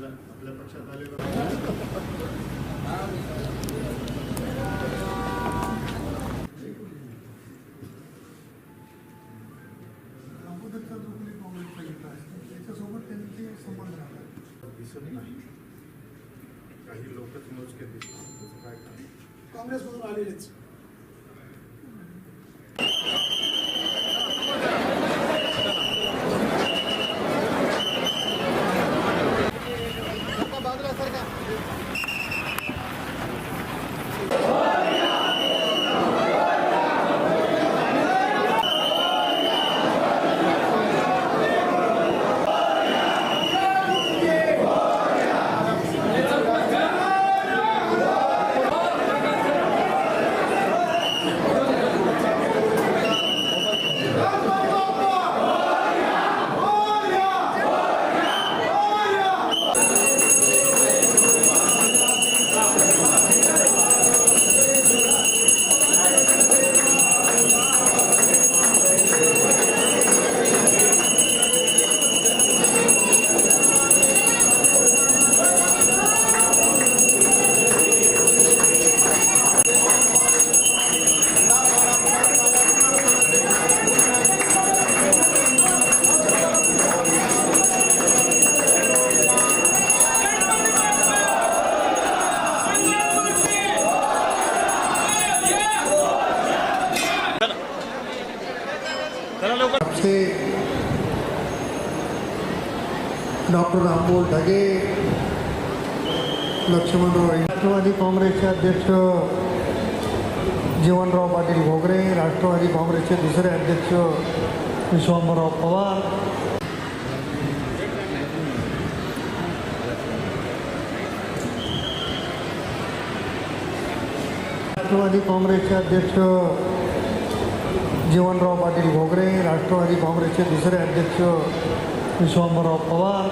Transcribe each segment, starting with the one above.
आपल्या पक्षात आलेला अगोदरचा जो दिसत नाही काही लोकच मोजके दिसतात त्याचं काय कारण काँग्रेसमधून आलेलेच. आपसे डॉक्टर रामबोल ढगे लक्ष्मणराव राष्ट्रवादी काँग्रेसचे अध्यक्ष जीवनराव पाटील घोगरे राष्ट्रवादी काँग्रेसचे दुसरे अध्यक्ष विश्वांबरराव पवार. राष्ट्रवादी काँग्रेसचे अध्यक्ष जीवनराव पाटील घोगरे राष्ट्रवादी काँग्रेसचे दुसरे अध्यक्ष विश्वांबरराव पवार.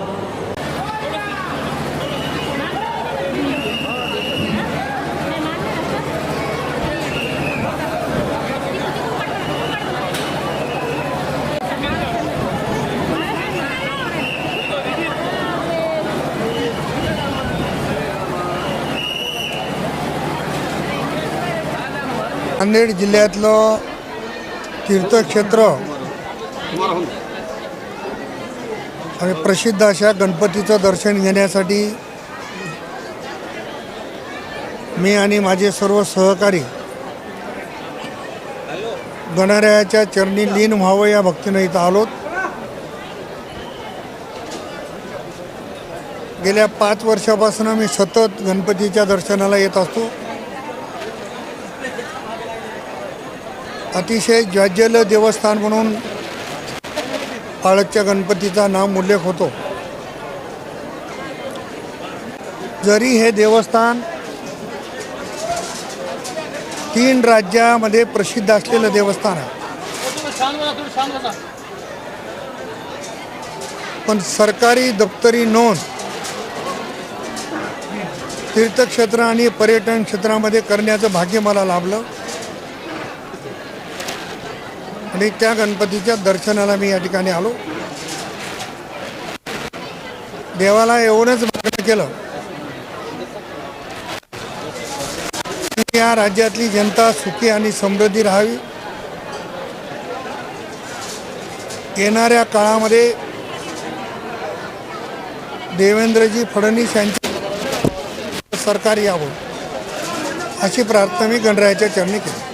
नांदेड जिल्ह्यातलं तीर्थक्षेत्र. आणि प्रसिद्ध अशा गणपतीचं दर्शन घेण्यासाठी मी आणि माझे सर्व सहकारी गणरायाच्या चरणी लीन व्हावं या भक्तीनं इथं आलोत. गेल्या पाच वर्षापासून मी सतत गणपतीच्या दर्शनाला येत असतो. अतिशय ज्वाज्जल देवस्थान म्हणून पाळकच्या गणपतीचा नाम उल्लेख होतो. जरी हे देवस्थान तीन राज्यामध्ये प्रसिद्ध असलेलं देवस्थान आहे. पण सरकारी दप्तरी नोंद तीर्थक्षेत्र आणि पर्यटन क्षेत्रामध्ये करण्याचं भाग्य मला लाभलं. आणि त्या गणपतीच्या दर्शनाला मी या ठिकाणी आलो. देवाला एवढंच मागणं केलं. या राज्यातली जनता सुखी आणि समृद्धी राहावी. येणाऱ्या काळामध्ये देवेंद्रजी फडणवीस यांचे सरकार यावं अशी प्रार्थना मी गणरायाच्या चरणी केली.